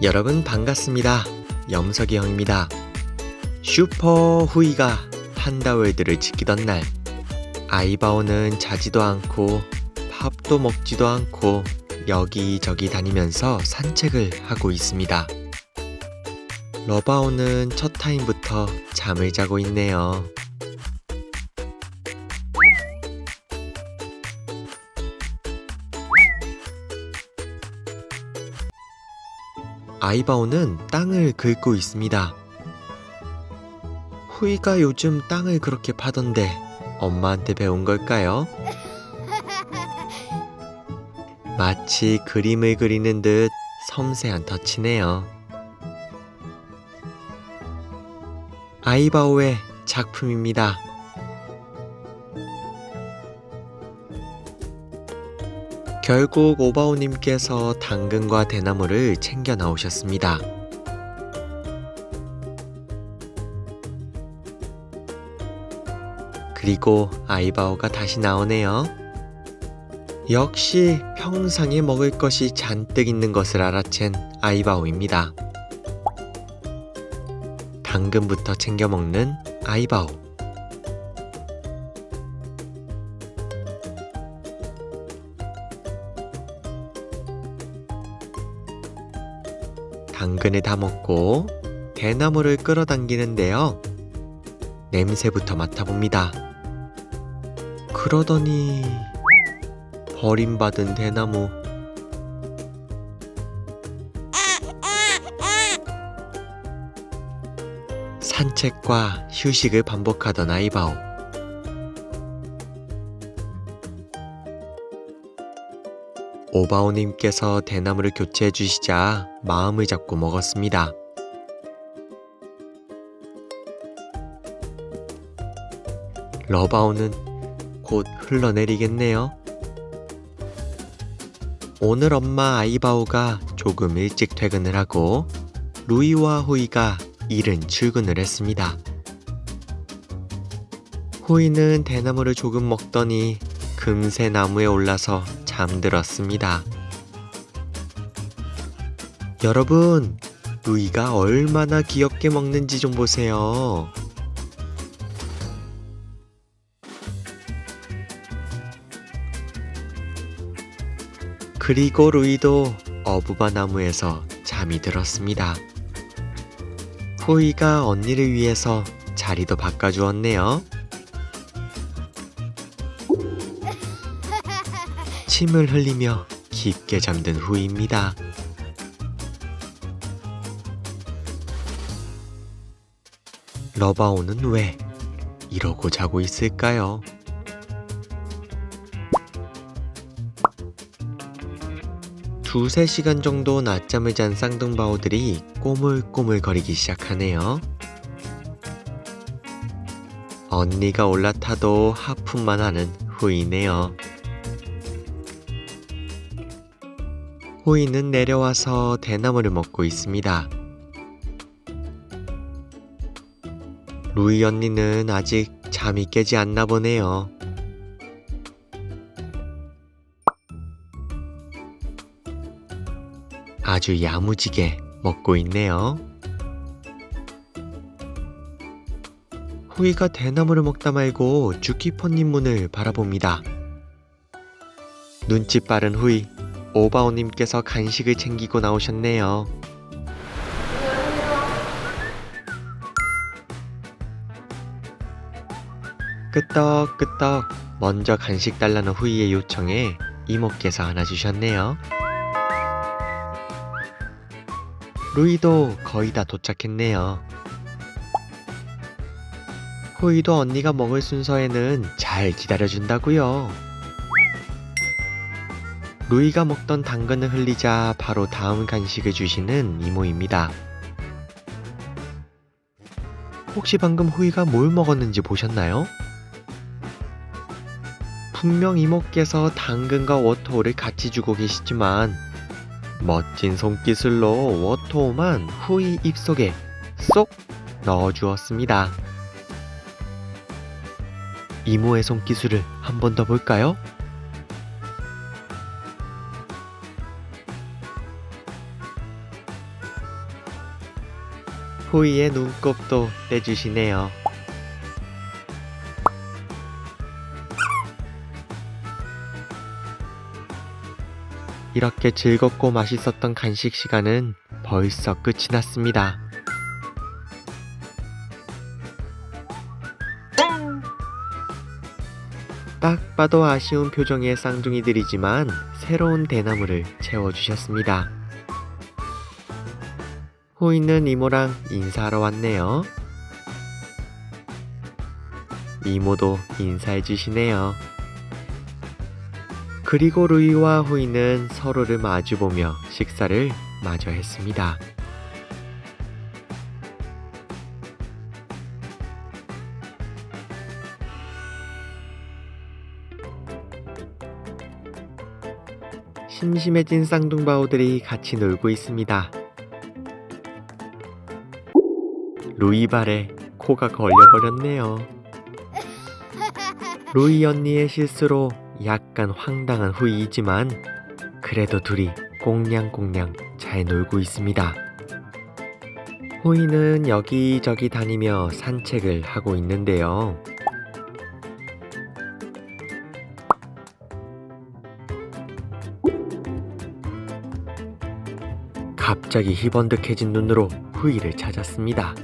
여러분 반갑습니다. 영석이 형입니다. 슈퍼 후이가 판다월드를 지키던 날, 아이바오는 자지도 않고 밥도 먹지도 않고 여기저기 다니면서 산책을 하고 있습니다. 러바오는 첫 타임부터 잠을 자고 있네요. 아이바오는 땅을 긁고 있습니다. 후이가 요즘 땅을 그렇게 파던데 엄마한테 배운 걸까요? 마치 그림을 그리는 듯 섬세한 터치네요. 아이바오의 작품입니다. 결국 오바오님께서 당근과 대나무를 챙겨 나오셨습니다. 그리고 아이바오가 다시 나오네요. 역시 평상에 먹을 것이 잔뜩 있는 것을 알아챈 아이바오입니다. 당근부터 챙겨 먹는 아이바오. 당근을 다 먹고 대나무를 끌어당기는데요. 냄새부터 맡아봅니다. 그러더니 버림받은 대나무. 산책과 휴식을 반복하던 아이바오. 오바오님께서 대나무를 교체해 주시자 마음을 잡고 먹었습니다. 러바오는 곧 흘러내리겠네요. 오늘 엄마 아이바오가 조금 일찍 퇴근을 하고 루이와 호이가 이른 출근을 했습니다. 호이는 대나무를 조금 먹더니 금세 나무에 올라서 잠들었습니다. 여러분, 루이가 얼마나 귀엽게 먹는지 좀 보세요. 그리고 루이도 어부바 나무에서 잠이 들었습니다. 호이가 언니를 위해서 자리도 바꿔주었네요. 침을 흘리며 깊게 잠든 후입니다. 러바오는 왜 이러고 자고 있을까요? 두세 시간 정도 낮잠을 잔 쌍둥바오들이 꼬물꼬물 거리기 시작하네요. 언니가 올라타도 하품만 하는 후이네요. 호이는 내려와서 대나무를 먹고 있습니다. 루이 언니는 아직 잠이 깨지 않나 보네요. 아주 야무지게 먹고 있네요. 후이가 대나무를 먹다 말고 주키퍼님 문을 바라봅니다. 눈치 빠른 후이, 오바오님께서 간식을 챙기고 나오셨네요. 끄떡끄떡 먼저 간식 달라는 후이의 요청에 이모께서 하나 주셨네요. 루이도 거의 다 도착했네요. 후이도 언니가 먹을 순서에는 잘 기다려준다고요. 루이가 먹던 당근을 흘리자 바로 다음 간식을 주시는 이모입니다. 혹시 방금 후이가 뭘 먹었는지 보셨나요? 분명 이모께서 당근과 워터홀을 같이 주고 계시지만 멋진 손기술로 워터홀만 후이 입속에 쏙 넣어주었습니다. 이모의 손기술을 한 번 더 볼까요? 호이의 눈곱도 떼주시네요. 이렇게 즐겁고 맛있었던 간식 시간은 벌써 끝이 났습니다. 딱 봐도 아쉬운 표정의 쌍둥이들이지만 새로운 대나무를 채워주셨습니다. 호이는 이모랑 인사하러 왔네요. 이모도 인사해 주시네요. 그리고 루이와 호이는 서로를 마주보며 식사를 마저 했습니다. 심심해진 쌍둥바오들이 같이 놀고 있습니다. 루이 발에 코가 걸려버렸네요. 루이 언니의 실수로 약간 황당한 후이이지만 그래도 둘이 꽁냥꽁냥 잘 놀고 있습니다. 호이는 여기저기 다니며 산책을 하고 있는데요. 갑자기 희번득해진 눈으로 후이를 찾았습니다.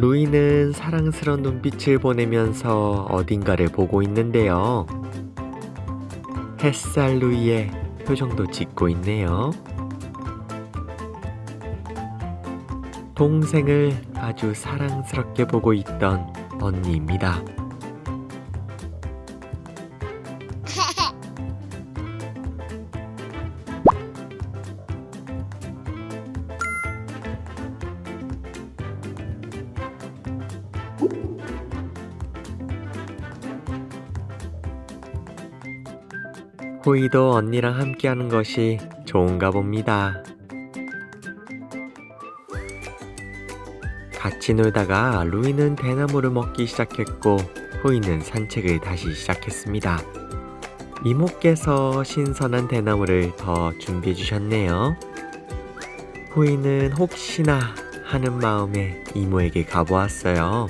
루이는 사랑스러운 눈빛을 보내면서 어딘가를 보고 있는데요. 햇살 루이의 표정도 짓고 있네요. 동생을 아주 사랑스럽게 보고 있던 언니입니다. 호이도 언니랑 함께하는 것이 좋은가 봅니다. 같이 놀다가 루이는 대나무를 먹기 시작했고 호이는 산책을 다시 시작했습니다. 이모께서 신선한 대나무를 더 준비해 주셨네요. 호이는 혹시나 하는 마음에 이모에게 가보았어요.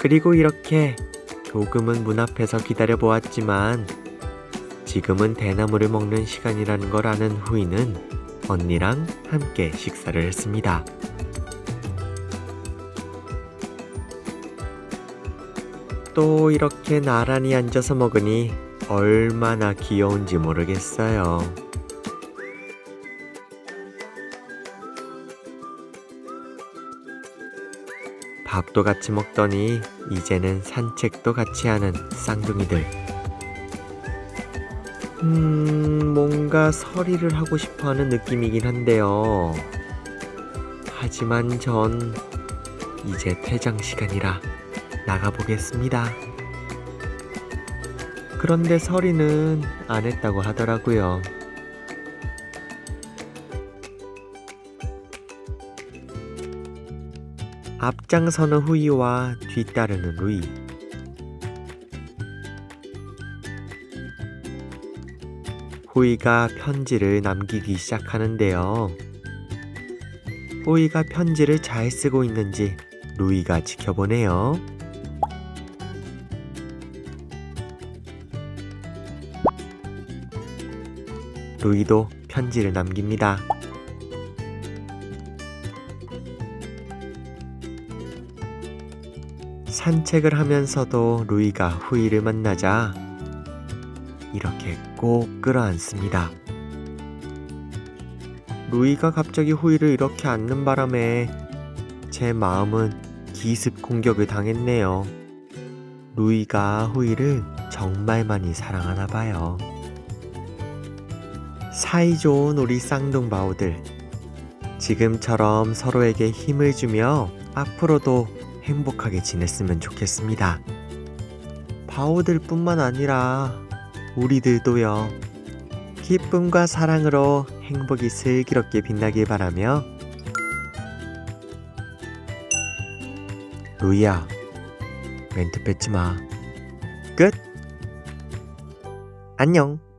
그리고 이렇게 조금은 문 앞에서 기다려 보았지만 지금은 대나무를 먹는 시간이라는 걸 아는 후이는 언니랑 함께 식사를 했습니다. 또 이렇게 나란히 앉아서 먹으니 얼마나 귀여운지 모르겠어요. 밥도 같이 먹더니 이제는 산책도 같이 하는 쌍둥이들. 음, 뭔가 서리를 하고 싶어 하는 느낌이긴 한데요. 하지만 전 이제 퇴장 시간이라 나가보겠습니다. 그런데 서리는 안 했다고 하더라고요. 앞장서는 후이와 뒤따르는 루이. 호이가 편지를 남기기 시작하는데요. 호이가 편지를 잘 쓰고 있는지 루이가 지켜보네요. 루이도 편지를 남깁니다. 산책을 하면서도 루이가 후이를 만나자 이렇게 꼭 끌어안습니다. 루이가 갑자기 후이를 이렇게 안는 바람에 제 마음은 기습 공격을 당했네요. 루이가 후이를 정말 많이 사랑하나 봐요. 사이좋은 우리 쌍둥바오들. 지금처럼 서로에게 힘을 주며 앞으로도 행복하게 지냈으면 좋겠습니다. 바오들 뿐만 아니라 우리들도요. 기쁨과 사랑으로 행복이 슬기롭게 빛나길 바라며 루이야 멘트 뺏지 마. 끝. 안녕.